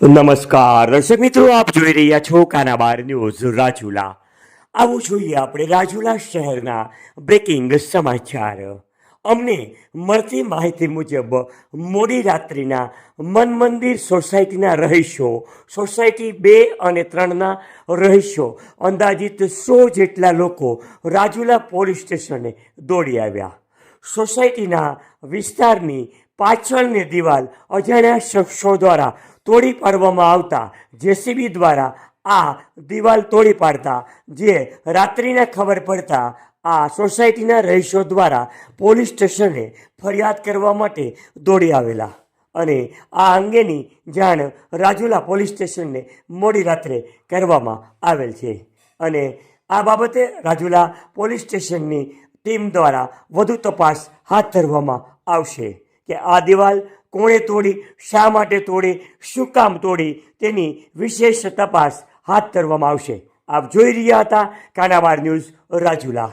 નમસ્કાર, દર્શક મિત્રો, આપ જોઈ રહ્યા છો કાનાબાર ન્યૂઝ રાજુલા. આવું જોઈએ આપણે રાજુલા શહેરના બ્રેકિંગ સમાચાર. અમને મળતી માહિતી મુજબ મોડી રાત્રિના મન મંદિર સોસાયટીના રહીશો, સોસાયટી બે અને ત્રણના રહીશો, અંદાજિત સો જેટલા લોકો રાજુલા પોલીસ સ્ટેશને દોડી આવ્યા. સોસાયટીના વિસ્તારની પાછળની દિવાલ અજાણ્યા શખ્સો દ્વારા તોડી પાડવામાં આવતા જેસીબી દ્વારા આ દિવાલ તોડી પાડતા, જે રાત્રિને ખબર પડતા આ સોસાયટીના રહીશો દ્વારા પોલીસ સ્ટેશને ફરિયાદ કરવા માટે દોડી આવેલા. અને આ અંગેની જાણ રાજુલા પોલીસ સ્ટેશનને મોડી રાત્રે કરવામાં આવેલ છે. અને આ બાબતે રાજુલા પોલીસ સ્ટેશનની ટીમ દ્વારા વધુ તપાસ હાથ ધરવામાં આવશે કે આ દિવાલ કોણે તોડી, શા માટે તોડી, શું કામ તોડી તેની વિશેષ તપાસ હાથ ધરવામાં આવશે. આપ જોઈ રહ્યા હતા કાનાબાર ન્યૂઝ રાજુલા.